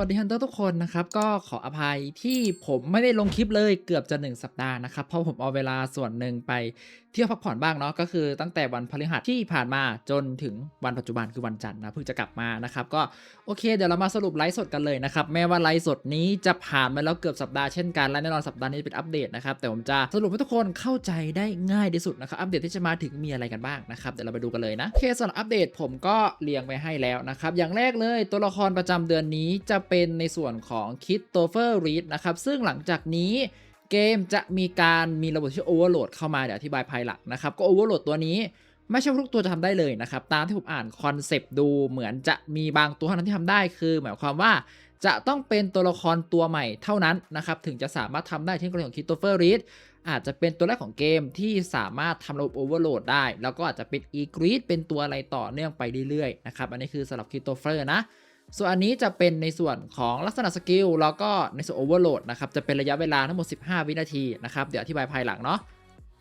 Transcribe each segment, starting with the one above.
วัสดีฮันเตอร์ทุกคนนะครับ ก็ขออภัยที่ผมไม่ได้ลงคลิปเลยเกือบจะ 1 สัปดาห์นะครับ เพราะผมเอาเวลาส่วนหนึ่งไปเที่ยวพักผ่อนบ้างเนาะก็คือตั้งแต่วันพฤหัสที่ผ่านมาจนถึงวันปัจจุบันคือวันจันทร์นะเพิ่งจะกลับมานะครับก็โอเคเดี๋ยวเรามาสรุปไลฟ์สดกันเลยนะครับแม้ว่าไลฟ์สดนี้จะผ่านมาแล้วเกือบสัปดาห์เช่นกันและแน่นอนสัปดาห์นี้เป็นอัปเดตนะครับแต่ผมจะสรุปให้ทุกคนเข้าใจได้ง่ายที่สุดนะครับอัปเดตที่จะมาถึงมีอะไรกันบ้างนะครับเดี๋ยวเราไปดูกันเลยนะโอเคสำหรับอัปเดตผมก็เรียงไว้ให้แล้วนะครับอย่างแรกเลยตัวละครประจำเดือนนี้จะเป็นในส่วนของคิดโตเฟอร์รีดนะครับซึ่งหลังจากนี้ เกมจะมีการมีระบบที่โอเวอร์โหลดเข้ามาเดี๋ยวอธิบายภายหลังนะครับ ก็โอเวอร์โหลดตัวนี้ไม่ใช่ทุกตัวจะทำได้เลยนะครับ ตามที่ผมอ่านคอนเซปต์ดูเหมือนจะมีบางตัวเท่านั้นที่ทำได้คือ หมายความว่าจะต้องเป็นตัวละครตัวใหม่เท่านั้นนะครับ ถึงจะสามารถทำได้เช่นกรณีของคิ t โตเฟอร์รีดอาจจะเป็นตัวแรกของเกมที่สามารถทำระบบโอเวอร์โหลดได้ แล้วก็อาจจะเป็นอีกรีดเป็นตัวอะไรต่อเนื่องไปเรื่อยๆนะครับ อันนี้คือสำหรับคิ t โตเฟอร์นะ ส่วนอันนี้จะเป็นในส่วนของลักษณะสกิลแล้วก็ในส่วนโอเวอร์โหลดนะครับจะเป็นระยะเวลาทั้งหมด 15 วินาทีนะครับเดี๋ยวอธิบายภายหลังเนาะ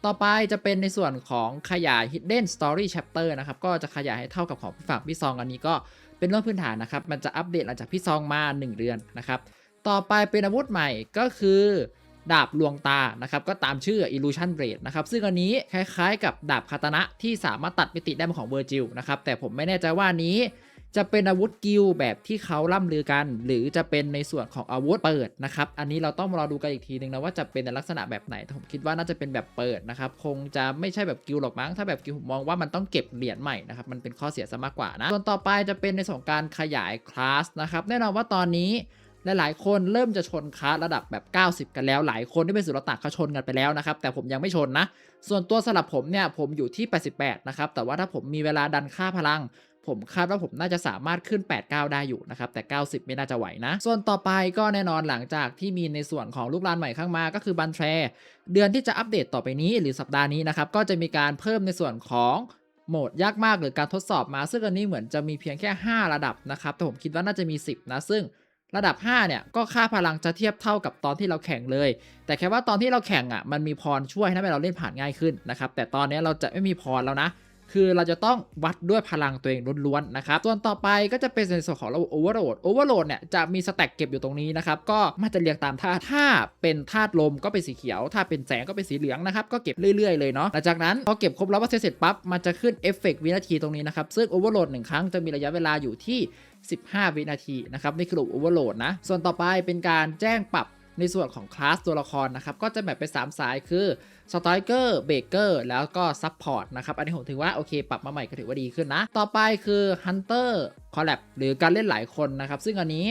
ต่อไปจะเป็นในส่วนของขยาย Hidden Story Chapter นะครับ ก็จะขยายให้เท่ากับของพี่ฝากพี่ซองอันนี้ก็เป็นเรื่องพื้นฐานนะครับ มันจะอัปเดตหลังจากพี่ซองมา 1 เดือนนะครับ ต่อไปเป็นอาวุธใหม่ก็คือ ดาบลวงตานะครับ ก็ตามชื่อ Illusion Blade นะครับ ซึ่งอันนี้คล้ายๆ กับดาบคาตานะที่สามารถตัดมิติได้เป็นของเวอร์จิลนะครับ แต่ผมไม่แน่ใจว่านี้ จะเป็นอาวุธกิลแบบที่เขาล่ำลือกัน หรือจะเป็นในส่วนของอาวุธเปิดนะครับ อันนี้เราต้องมารอดูกันอีกทีนึงนะว่าจะเป็นในลักษณะแบบไหนผมคิดว่าน่าจะเป็นแบบเปิดนะครับคงจะไม่ใช่แบบกิลหรอกมั้งถ้าแบบกิลผมมองว่ามันต้องเก็บเหรียญใหม่นะครับมันเป็นข้อเสียซะมากกว่านะส่วนต่อไปจะเป็นในส่วนการขยายคลาสนะครับแน่นอนว่าตอนนี้หลายๆ คนเริ่มจะชนคลาสระดับแบบ 90 กันแล้ว หลายคนที่เป็นสุรต่างเขาชนกันไปแล้วนะครับ แต่ผมยังไม่ชนนะ ส่วนตัวสำหรับผมเนี่ย ผมอยู่ที่ 88 นะครับ แต่ว่าถ้าผมมีเวลาดันค่าพลัง ผมคาดว่าผมน่าจะสามารถขึ้น 8-9 ได้อยู่นะครับ แต่ 90 ไม่น่าจะไหวนะ ส่วนต่อไปก็แน่นอนหลังจากที่มีในส่วนของลูกลานใหม่ข้างมาก็คือบันแทรเดือนที่จะอัปเดตต่อไปนี้หรือสัปดาห์นี้นะครับก็จะมีการเพิ่มในส่วนของโหมดยากมากหรือการทดสอบมา ซึ่งอันนี้เหมือนจะมีเพียงแค่ 5 ระดับนะครับ แต่ผมคิดว่าน่าจะมี 10 นะ ซึ่งระดับ 5 เนี่ย ก็ค่าพลังจะเทียบเท่ากับตอนที่เราแข่งเลย แต่แค่ว่าตอนที่เราแข่งอะมันมีพรช่วยทำให้เราเล่นผ่านง่ายขึ้นนะครับแต่ตอนนี้เราจะไม่มีพรแล้วนะ คือเราจะต้องวัดด้วยพลังตัวเองล้วนๆนะครับส่วนต่อไปก็จะเป็นในส่วนของระบบโอเวอร์โหลดโอเวอร์โหลดเนี่ยจะมีสแต็กเก็บอยู่ตรงนี้นะครับก็มันจะเรียงตามธาตุถ้าเป็นธาตุลมก็เป็นสีเขียว ถ้าเป็นแสงก็เป็นสีเหลืองนะครับก็เก็บเรื่อยๆเลยเนาะหลังจากนั้นพอเก็บครบร้อยเปอร์เซ็นต์เสร็จปั๊บมันจะขึ้นเอฟเฟกต์วินาทีตรงนี้นะครับซึ่งโอเวอร์โหลดหนึ่งครั้งจะมีระยะเวลาอยู่ที่ 15 วินาทีนะครับนี่คือระบบโอเวอร์โหลดนะส่วนต่อไปเป็นการแจ้งปรับ ในส่วนของคลาสตัวละครนะครับก็จะแบ่งเป็น3สายคือสไตรเกอร์เบเกอร์แล้วก็ซับพอร์ตนะครับอันนี้ผมถือว่าโอเค ปรับมาใหม่ก็ถือว่าดีขึ้นนะ ต่อไปคือฮันเตอร์คอลแลบหรือการเล่นหลายคนนะครับซึ่งอันนี้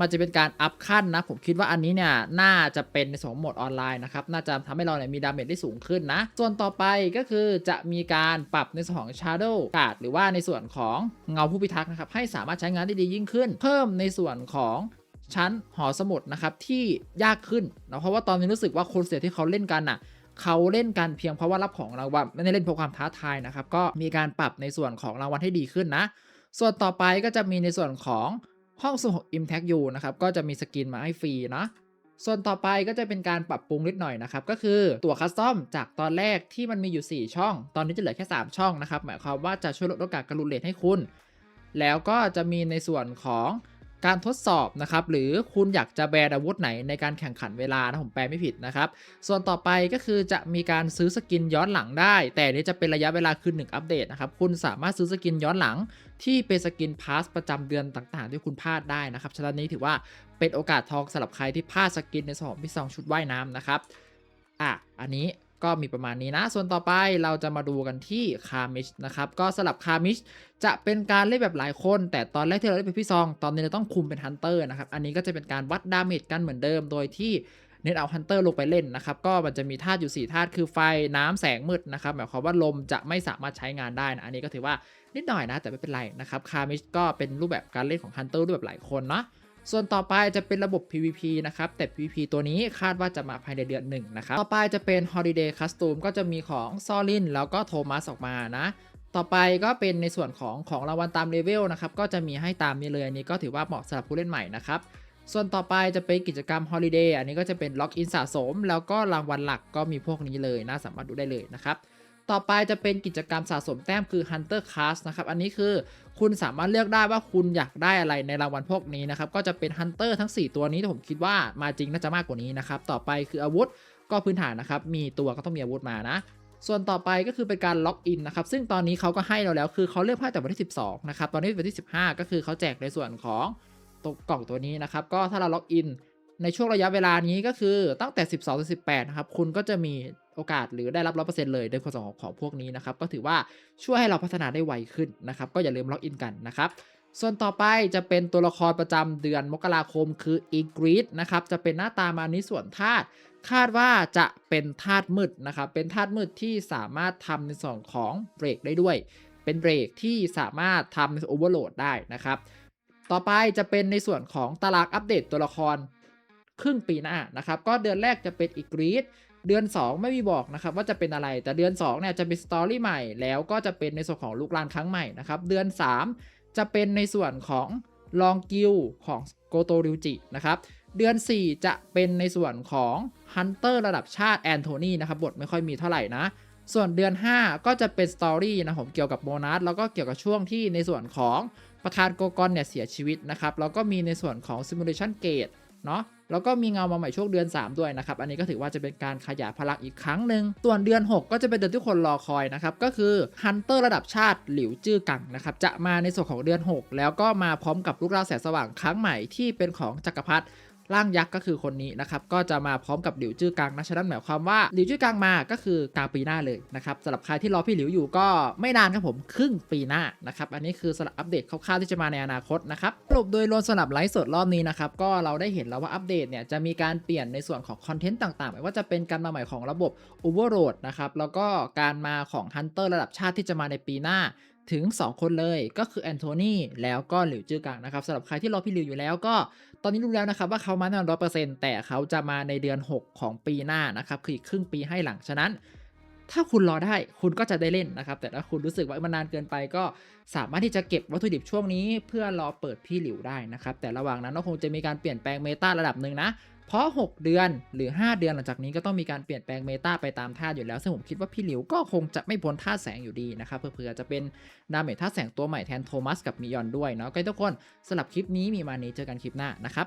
มันจะเป็นการอัพขั้นนะ ผมคิดว่าอันนี้เนี่ย น่าจะเป็นในสองโหมดออนไลน์นะครับ น่าจะทำให้เราเนี่ยมีดาเมจได้สูงขึ้นนะ ส่วนต่อไปก็คือจะมีการปรับในส่วนของ Shadow Guard หรือว่าในส่วนของเงาผู้พิทักษ์นะครับ ให้สามารถใช้งานได้ดียิ่งขึ้น เพิ่มในส่วนของ ชั้นหอสมุดนะครับที่ยากขึ้นนะเพราะว่าตอนนี้รู้สึกว่าคนเสียที่เขาเล่นกันน่ะเขาเล่นกันเพียงเพราะว่ารับของรางวัลไม่ได้เล่นเพราะความท้าทายนะครับ ก็มีการปรับในส่วนของรางวัลให้ดีขึ้นนะ ส่วนต่อไปก็จะมีในส่วนของห้องสมุด Impact U นะครับก็จะมีสกินมาให้ฟรีนะส่วนต่อไปก็จะเป็นการปรับปรุงนิดหน่อยนะครับ ก็คือตัวคัสตอมจากตอนแรกที่มันมีอยู่ 4 ช่อง ตอนนี้จะเหลือแค่ 3 ช่องนะครับ หมายความว่าจะช่วยลดโอกาสการลุเลทให้คุณ แล้วก็จะมีในส่วนของ การทดสอบนะครับหรือคุณอยากจะแบนอาวุธไหนในการแข่งขันเวลานะผมแปลไม่ผิดนะครับส่วนต่อไปก็คือจะมีการซื้อสกินย้อนหลังได้ แต่นี่จะเป็นระยะเวลาคือ1อัปเดตนะครับคุณสามารถซื้อสกินย้อนหลัง ที่เป็นสกินพาสประจำเดือนต่างๆ ที่คุณพลาดได้นะครับฉะนั้นนี้ถือว่าเป็นโอกาสทองสำหรับใครที่พลาดสกินในสองพี่ซองชุดว่ายน้ำนะครับอะอันนี้ ก็มีประมาณนี้นะ ส่วนต่อไปเราจะมาดูกันที่คามิชนะครับ ก็สลับคามิชจะเป็นการเล่นแบบหลายคน แต่ตอนแรกที่เราเล่นเป็นพี่ซอง ตอนนี้เราต้องคุมเป็นฮันเตอร์นะครับ อันนี้ก็จะเป็นการวัดดาเมจกันเหมือนเดิม โดยที่เน้นเอาฮันเตอร์ลงไปเล่นนะครับ ก็มันจะมีธาตุอยู่ 4 ธาตุ คือไฟ น้ำแสงมืดนะครับ หมายความว่าลมจะไม่สามารถใช้งานได้นะ อันนี้ก็ถือว่านิดหน่อยนะ แต่ไม่เป็นไรนะครับ คามิชก็เป็นรูปแบบการเล่นของฮันเตอร์รูปแบบหลายคนเนาะ ส่วนต่อไปจะเป็นระบบ PVP นะครับ แต่ PVP ตัวนี้คาดว่าจะมาภายในเดือนหนึ่งนะครับ ต่อไปจะเป็น Holiday Custom ก็จะมีของซอลินแล้วก็โทมัสออกมานะต่อไปก็เป็นในส่วนของของรางวัลตามเลเวลนะครับ ก็จะมีให้ตามนี้เลย อันนี้ก็ถือว่าเหมาะสำหรับผู้เล่นใหม่นะครับ ส่วนต่อไปจะเป็นกิจกรรม Holiday อันนี้ก็จะเป็นล็อกอินสะสม แล้วก็รางวัลหลักก็มีพวกนี้เลยนะสามารถดูได้เลยนะครับ ต่อไปจะเป็นกิจกรรมสะสมแต้มคือ Hunter Class นะครับ อันนี้คือคุณสามารถเลือกได้ว่าคุณอยากได้อะไรในรางวัลพวกนี้นะครับ ก็จะเป็น Hunter ทั้ง 4 ตัวนี้ที่ผมคิดว่ามาจริงน่าจะมากกว่านี้นะครับ ต่อไปคืออาวุธก็พื้นฐานนะครับ มีตัวก็ต้องมีอาวุธมานะ ส่วนต่อไปก็คือเป็นการล็อกอินนะครับ ซึ่งตอนนี้เขาก็ให้เราแล้ว คือเขาเลือกไพ่แต่วันที่ 12 นะครับ ตอนนี้วันที่ 15 ก็คือเขาแจกในส่วนของตัวกล่องตัวนี้นะครับ ก็ถ้าเราล็อกอินในช่วงระยะเวลานี้ก็คือตั้งแต่ 12ถึง18 นะครับ คุณก็จะมี โอกาสหรือได้รับ100%เลยในส่วนของของพวกนี้นะครับ ก็ถือว่าช่วยให้เราพัฒนาได้ไวขึ้นนะครับ ก็อย่าลืมล็อกอินกันนะครับ ส่วนต่อไปจะเป็นตัวละครประจำเดือนมกราคมคืออีกรีดนะครับ จะเป็นหน้าตามานี้ส่วนธาตุคาดว่าจะเป็นธาตุมืดนะครับ เป็นธาตุมืดที่สามารถทำในส่วนของเบรกได้ด้วย เป็นเบรกที่สามารถทำในโอเวอร์โหลดได้นะครับ ต่อไปจะเป็นในส่วนของตารางอัปเดตตัวละครครึ่งปีหน้านะครับ ก็เดือนแรกจะเป็นอีกรีด เดือน 2 ไม่มีบอกนะครับว่าจะเป็นอะไรแต่เดือน2เนี่ยจะเป็นสตอรี่ใหม่แล้วก็จะเป็นในส่วนของลูกลานครั้งใหม่นะครับเดือน 3 จะเป็นในส่วนของลองกิลของโกโตริวจินะครับเดือน 4 จะเป็นในส่วนของฮันเตอร์ระดับชาติแอนโทนีนะครับบทไม่ค่อยมีเท่าไหร่นะ ส่วนเดือน 5 ก็จะเป็นสตอรี่นะผมเกี่ยวกับโบนัสแล้วก็เกี่ยวกับช่วงที่ในส่วนของประธานโกกอนเนี่ยเสียชีวิตนะครับแล้วก็มีในส่วนของ Simulation Gate เนาะ แล้วก็มีเงามาใหม่ช่วงเดือน 3 ด้วยนะครับ อันนี้ก็ถือว่าจะเป็นการขยายพลังอีกครั้งหนึ่งส่วนเดือน 6 ก็จะเป็นเดือนที่คนรอคอยนะครับ ก็คือฮันเตอร์ระดับชาติหลิวจื้อกังนะครับ จะมาในส่วนของเดือน 6 แล้วก็มาพร้อมกับลูกดาวแสงสว่างครั้งใหม่ที่เป็นของจักรพรรดิ ร่างยักษ์ก็คือคนนี้นะครับก็จะมาพร้อมกับหลิวจื้อกังนะฉะนั้นหมายความว่าหลิวจื้อกังมาก็คือกลางปีหน้าเลยนะครับสำหรับใครที่รอพี่หลิวอยู่ก็ไม่นานครับผมครึ่งปีหน้านะครับอันนี้คือสำหรับอัปเดตคร่าวๆที่จะมาในอนาคตนะครับสรุปโดยรวมสำหรับไลฟ์สดรอบนี้นะครับก็เราได้เห็นแล้วว่าอัปเดตเนี่ยจะมีการเปลี่ยนในส่วนของคอนเทนต์ต่างๆไม่ว่าจะเป็นการมาใหม่ของระบบ Overload นะครับแล้วก็การมาของฮันเตอร์ระดับชาติที่จะมาในปีหน้า ถึง 2 คนเลย ก็คือแอนโทนีแล้วก็หลิวจื้อกังนะครับสำหรับใครที่รอพี่หลิวอยู่แล้วก็ตอนนี้รู้แล้วนะครับว่าเขามาแน่นอนร้อยเปอร์เซ็นต์แต่เขาจะมาในเดือน 6 ของปีหน้านะครับคืออีกครึ่งปีให้หลังฉะนั้น ถ้าคุณรอได้คุณก็จะได้เล่นนะครับ แต่ถ้าคุณรู้สึกว่ามันนานเกินไปก็สามารถที่จะเก็บวัตถุดิบช่วงนี้ เพื่อรอเปิดพี่หลิวได้นะครับแต่ระหว่างนั้นก็คงจะมีการเปลี่ยนแปลงเมตาระดับหนึ่งนะ เพราะ 6 เดือนหรือ 5 เดือนหลังจากนี้ก็ต้องมีการเปลี่ยนแปลงเมตาไปตามท่าอยู่แล้ว ซึ่งผมคิดว่าพี่หลิวก็คงจะไม่พ้นท่าแสงอยู่ดีนะครับ เผื่อจะเป็นดาเมจท่าแสงตัวใหม่แทนโทมัสกับมิยอนด้วยเนาะก็ทุกคนสำหรับคลิปนี้มีมานี้เจอกันคลิปหน้านะครับ